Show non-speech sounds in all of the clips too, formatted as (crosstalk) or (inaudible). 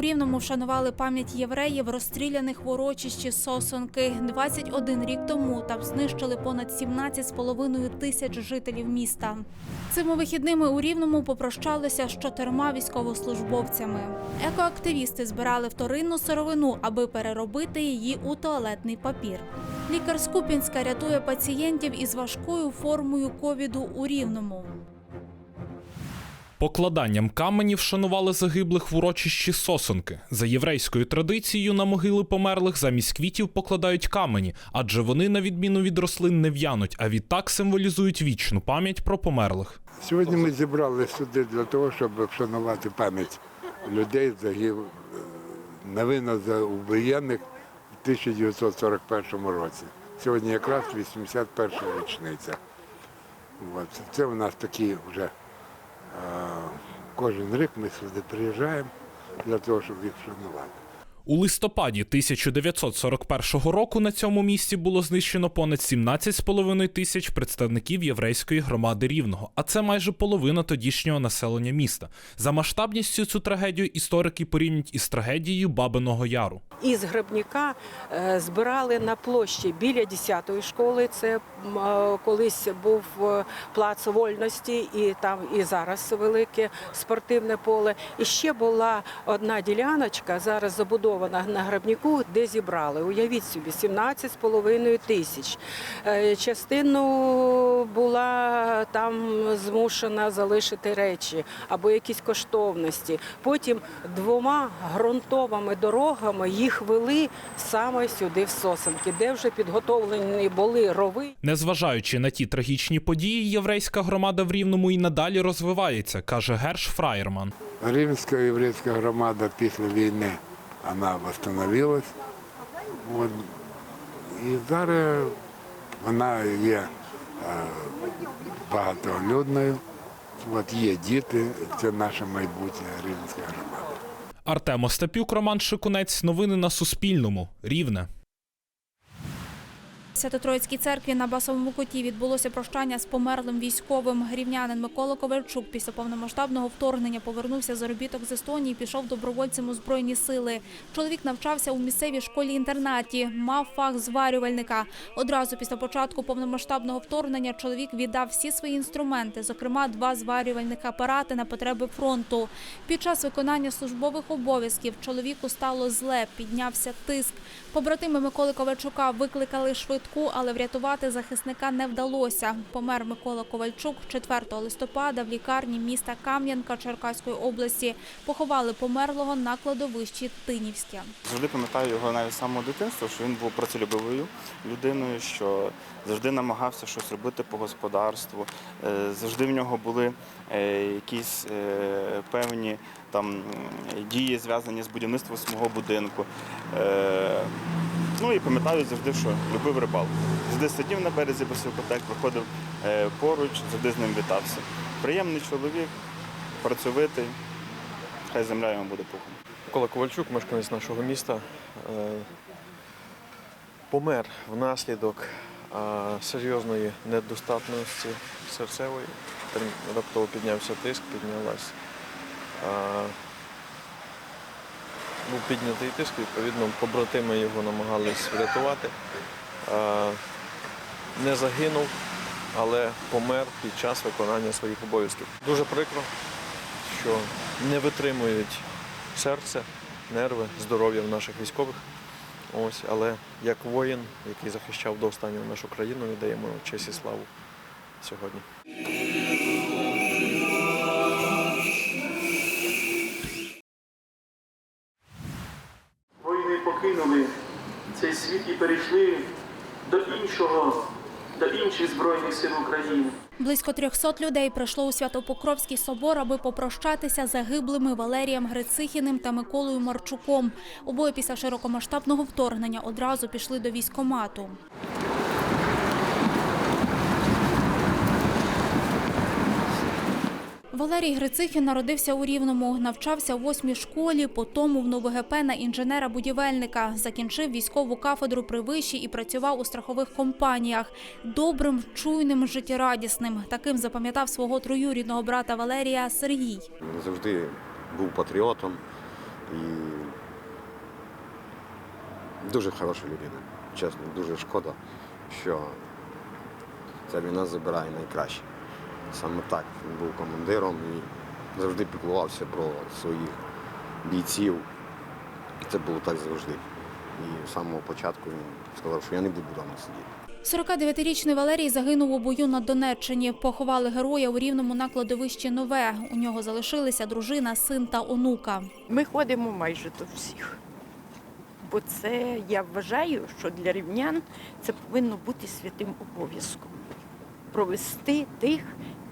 У Рівному вшанували пам'ять євреїв, розстріляних в урочищі Сосонки. 21 рік тому там знищили понад 17,5 тисяч жителів міста. Цими вихідними у Рівному попрощалися з чотирма військовослужбовцями. Екоактивісти збирали вторинну сировину, аби переробити її у туалетний папір. Лікар з Купінська рятує пацієнтів із важкою формою ковіду у Рівному. Покладанням каменів шанували загиблих в урочищі сосонки. За єврейською традицією на могили померлих замість квітів покладають камені, адже вони, на відміну від рослин, не в'януть, а відтак символізують вічну пам'ять про померлих. Сьогодні ми зібрали сюди для того, щоб вшанувати пам'ять людей загиб невинно за убиєнних в 1941 році. Сьогодні якраз 81 річниця. Це у нас такі вже е, кожен рік ми сюди приїжджаємо для того, щоб їх вшанувати. У листопаді 1941 року на цьому місці було знищено понад 17,5 тисяч представників єврейської громади Рівного, а це майже половина тодішнього населення міста. За масштабністю цю трагедію історики порівнюють із трагедією Бабиного Яру. із Гребняка е, збирали на площі біля 10-ї школи. Це е, колись був е, плац вольності, і там і зараз велике спортивне поле. І ще була одна діляночка, зараз забудована на Гребняку, де зібрали. Уявіть собі, 17,5 тисяч. Е, Частину була там змушена залишити речі або якісь коштовності. Потім двома ґрунтовими дорогами їх вели саме сюди, в Сосенки, де вже підготовлені були рови. Незважаючи на ті трагічні події, єврейська громада в Рівному і надалі розвивається, каже Герш Фраєрман. Римська єврейська громада після війни вона восстановилась. От. І зараз вона є е, багатолюдною. От є діти, це наше майбутнє римська громада. Артем Остапюк, Роман Шикунець. Новини на Суспільному. Рівне. Свято-Троїцькій церкві на басовому куті відбулося прощання з померлим військовим. Рівнянин Микола Ковальчук після повномасштабного вторгнення повернувся з заробіток з Естонії, пішов добровольцем у збройні сили. Чоловік навчався у місцевій школі-інтернаті, мав фах зварювальника. Одразу після початку повномасштабного вторгнення чоловік віддав всі свої інструменти, зокрема два зварювальних апарати на потреби фронту. Під час виконання службових обов'язків чоловіку стало зле, піднявся тиск. Побратими Миколи Ковальчука викликали швидку, але врятувати захисника не вдалося. Помер Микола Ковальчук 4 листопада в лікарні міста Кам'янка Черкаської області. Поховали померлого на кладовищі Тинівське. Завжди пам'ятаю його навіть з самого дитинства, що він був працелюбивою людиною, що завжди намагався щось робити по господарству. Е, Завжди в нього були е, якісь е, певні там дії, зв'язані з будівництвом свого будинку. Е, Ну і пам'ятаю завжди, що любив рибалку. Завжди сидів на березі Басилкотек, виходив е, поруч, завжди з ним вітався. Приємний чоловік, працьовитий, хай земля йому буде пухом. Микола Ковальчук, мешканець нашого міста, е, помер внаслідок серйозної недостатності серцевої. Раптово піднявся тиск, піднялась. Був піднятий тиск, відповідно, побратими його намагались врятувати. Не загинув, але помер під час виконання своїх обов'язків. Дуже прикро, що не витримують серце, нерви, здоров'я в наших військових. Ось, але як воїн, який захищав до останнього нашу країну, віддаємо честь і славу сьогодні. Покинули цей світ і перейшли до іншого, до інших збройних сил України. Близько 300 людей прийшло у Святопокровський собор, аби попрощатися загиблими Валерієм Грицихіним та Миколою Марчуком. Обоє після широкомасштабного вторгнення одразу пішли до військомату. Валерій Грицихін народився у Рівному, навчався у восьмій школі, потім в НовГП на інженера-будівельника. Закінчив військову кафедру при виші і працював у страхових компаніях. Добрим, чуйним, життєрадісним. Таким запам'ятав свого троюрідного брата Валерія Сергій. Він завжди був патріотом, І дуже хороша людина. Чесно, дуже шкода, що ця війна забирає найкраще. Саме так він був командиром і завжди піклувався про своїх бійців. Це було так завжди. І з самого початку він сказав, що я не буду вдома сидіти. 49-річний Валерій загинув у бою на Донеччині. Поховали героя у рівному на кладовищі Нове. У нього залишилися дружина, син та онука. Ми ходимо майже до всіх. Бо це я вважаю, що для рівнян це повинно бути святим обов'язком. Провести тих,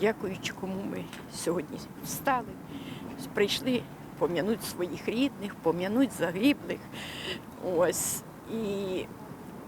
дякуючи кому ми сьогодні встали, прийшли пом'януть своїх рідних, пом'януть загиблих. Ось. І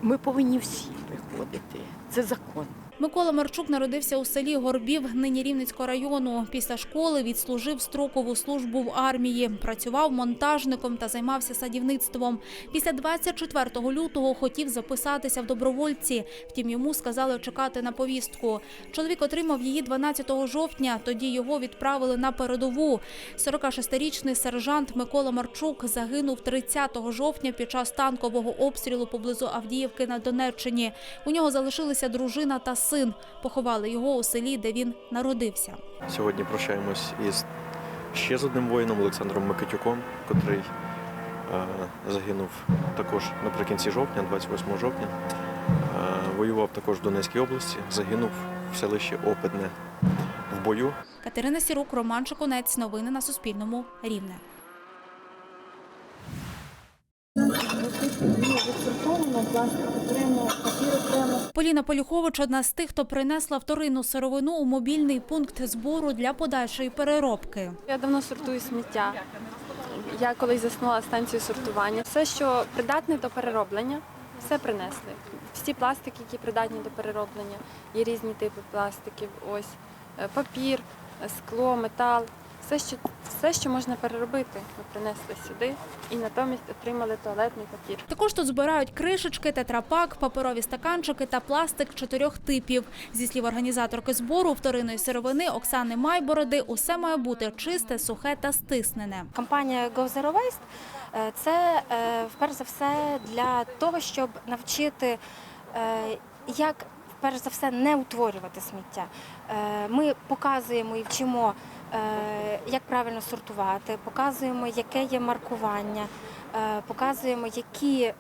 ми повинні всі приходити. Це закон. Микола Марчук народився у селі Горбів, нині Рівненського району. Після школи відслужив строкову службу в армії, працював монтажником та займався садівництвом. Після 24 лютого хотів записатися в добровольці. Втім, йому сказали чекати на повістку. Чоловік отримав її 12 жовтня. Тоді його відправили на передову. 46-річний сержант Микола Марчук загинув 30 жовтня під час танкового обстрілу поблизу Авдіївки на Донеччині. У нього залишилися дружина та син. Поховали його у селі, де він народився. Сьогодні прощаємось із ще з одним воїном Олександром Микитюком, котрий е, загинув також наприкінці жовтня, 28 жовтня. Е, воював також в Донецькій області, загинув в селищі Опитне в бою. Катерина Сірук, Роман Чекунець. Новини на Суспільному. Рівне. Поліна Полюхович – одна з тих, хто принесла вторинну сировину у мобільний пункт збору для подальшої переробки. Я давно сортую сміття. Я колись заснула станцію сортування. Все, що придатне до перероблення, все принесли. Всі пластики, які придатні до перероблення, є різні типи пластиків. Ось е, папір, е, скло, метал. Все, що все, що можна переробити, ми принесли сюди і натомість отримали туалетний папір. Також тут збирають кришечки, тетрапак, паперові стаканчики та пластик чотирьох типів. Зі слів організаторки збору вторинної сировини Оксани Майбороди, усе має бути чисте, сухе та стиснене. Компанія Go Zero Waste е, – це е, вперше за все для того, щоб навчити, е, як перш за все не утворювати сміття. Ми показуємо і вчимо, як правильно сортувати, показуємо, яке є маркування, е, показуємо, які е,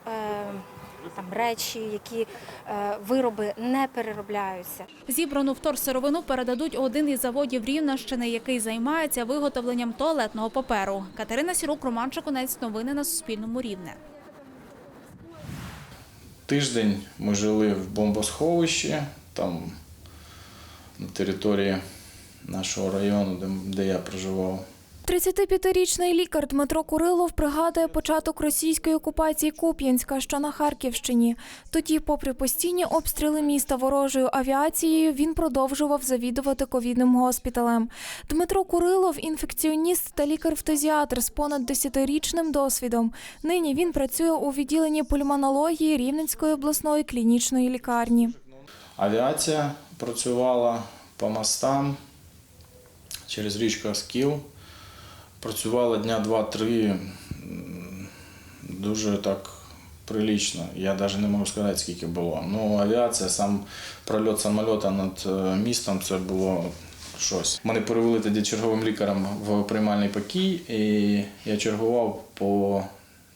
там речі, які е, вироби не переробляються. Зібрану вторсировину передадуть у один із заводів Рівненщини, який займається виготовленням туалетного паперу. Катерина Сірук, Роман Чекунець. Новини на Суспільному рівне. Тиждень ми жили в бомбосховищі, там на території нашого району, де, де я проживав. 35-річний лікар Дмитро Курилов пригадує початок російської окупації Куп'янська, що на Харківщині. Тоді, попри постійні обстріли міста ворожою авіацією, він продовжував завідувати ковідним госпіталем. Дмитро Курилов інфекціоніст та лікар-фтезіатр з понад 10-річним досвідом. Нині він працює у відділенні пульмонології Рівненської обласної клінічної лікарні. Авіація працювала по мостам через річку Аскіл. Працювала дня два-три дуже так прилично. Я навіть не можу сказати, скільки було. Ну, авіація, сам прольот самольота над е, містом це було щось. Мене перевели тоді черговим лікарем в приймальний покій, і я чергував по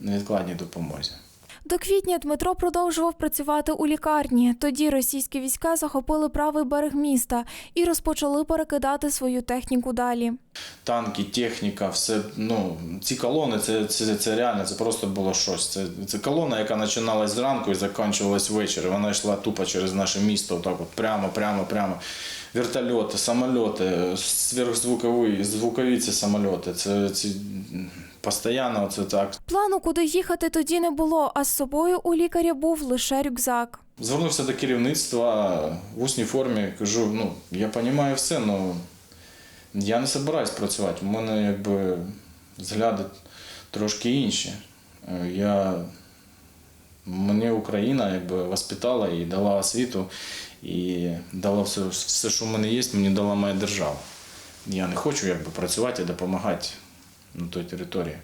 невідкладній допомозі. До квітня Дмитро продовжував працювати у лікарні. Тоді російські війська захопили правий берег міста і розпочали перекидати свою техніку далі. танки, техніка, все. Ну, ці колони, це, це, це реально, це просто було щось. Це, це колона, яка починалась зранку і закінчувалась ввечері. Вона йшла тупо через наше місто, отак от прямо, прямо, прямо. Вертольоти, самольоти, сверхзвукові, звукові ці самольоти. Це, це постійно це так. Плану, куди їхати, тоді не було, а з собою у лікаря був лише рюкзак. Звернувся до керівництва в усній формі, кажу, ну, я розумію все, але я не збираюсь працювати. У мене якби взгляди трошки інші. Е, Я, мені Україна якби воспитала і дала освіту, і дала все, все, що в мене є, мені дала моя держава. Я не хочу якби, працювати і допомагати на той території.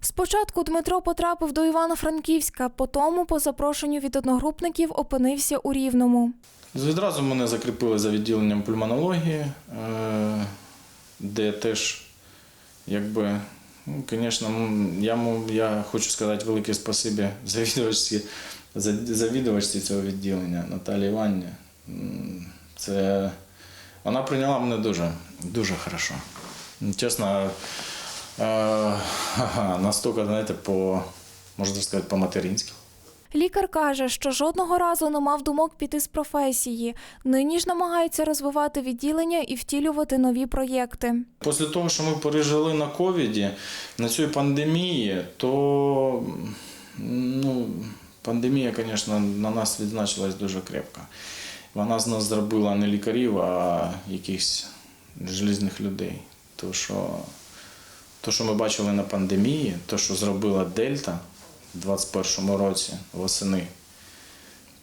Спочатку Дмитро потрапив до Івано-Франківська, потім по запрошенню від одногрупників опинився у Рівному. Відразу мене закріпили за відділенням пульмонології, е, де теж, якби, ну, звісно, я, я хочу сказати велике спасибі завідувачці, завідувачці цього відділення Наталії Іванівні. М, Це вона прийняла мене дуже, дуже хорошо. Чесно, (laughs) настільки, знаєте, по, можна сказати, по-материнськи. Лікар каже, що жодного разу не мав думок піти з професії. Нині ж намагається розвивати відділення і втілювати нові проєкти. Після того, що ми пережили на ковіді, на цій пандемії, то ну, пандемія, звісно, на нас відзначилась дуже крепко. Вона з нас зробила не лікарів, а якихось желізних людей. То, що, то, що ми бачили на пандемії, то, що зробила Дельта у 2021 році восени,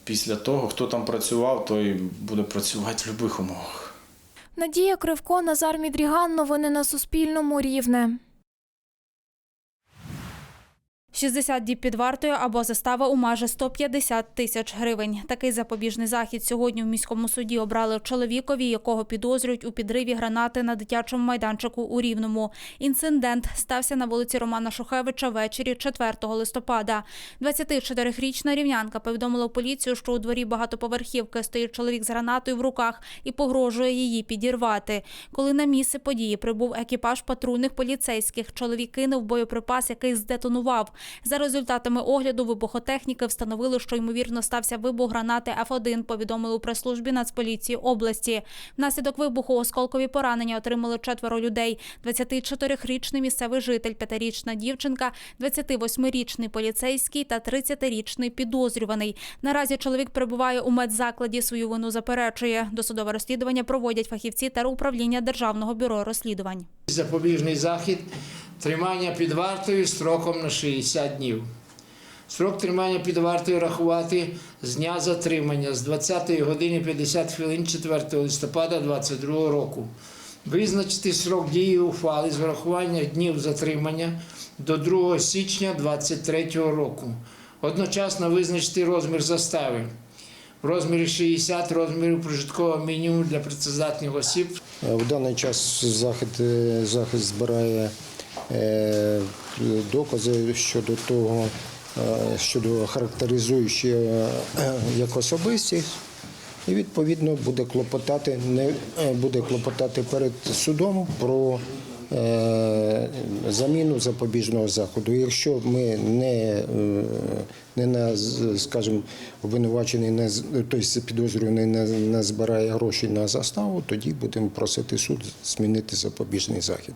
після того, хто там працював, той буде працювати в будь-яких умовах. Надія Кривко, Назар Мідріган. Новини на Суспільному. Рівне. 60 діб під вартою або застава у майже 150 тисяч гривень. Такий запобіжний захід сьогодні в міському суді обрали чоловікові, якого підозрюють у підриві гранати на дитячому майданчику у Рівному. Інцидент стався на вулиці Романа Шухевича ввечері 4 листопада. 24-річна рівнянка повідомила поліцію, що у дворі багатоповерхівки стоїть чоловік з гранатою в руках і погрожує її підірвати. Коли на місце події прибув екіпаж патрульних поліцейських, чоловік кинув боєприпас, який здетонував. За результатами огляду вибухотехніки встановили, що ймовірно стався вибух гранати Ф1, повідомили у прес-службі Нацполіції області. Внаслідок вибуху осколкові поранення отримали четверо людей: 24-річний місцевий житель, 5-річна дівчинка, 28-річний поліцейський та 30-річний підозрюваний. Наразі чоловік перебуває у медзакладі. Свою вину заперечує. Досудове розслідування проводять фахівці та управління Державного бюро розслідувань. Запобіжний захід тримання під вартою строком на 60 днів. Строк тримання під вартою рахувати з дня затримання з 20 години 50 хвилин 4 листопада 2022 року. Визначити строк дії ухвали з врахування днів затримання до 2 січня 2023 року. Одночасно визначити розмір застави в розмірі 60 розмірів прожиткового мінімуму для працездатних осіб В даний час захід, е, захист збирає докази щодо того, е, щодо характеризуючи е, як особистість, і відповідно буде клопотати, не е, буде клопотати перед судом про е, заміну запобіжного заходу. Якщо ми не, е, не на, скажімо, обвинувачений не тобто підозрюваний не, не збирає гроші на заставу, тоді будемо просити суд змінити запобіжний захід.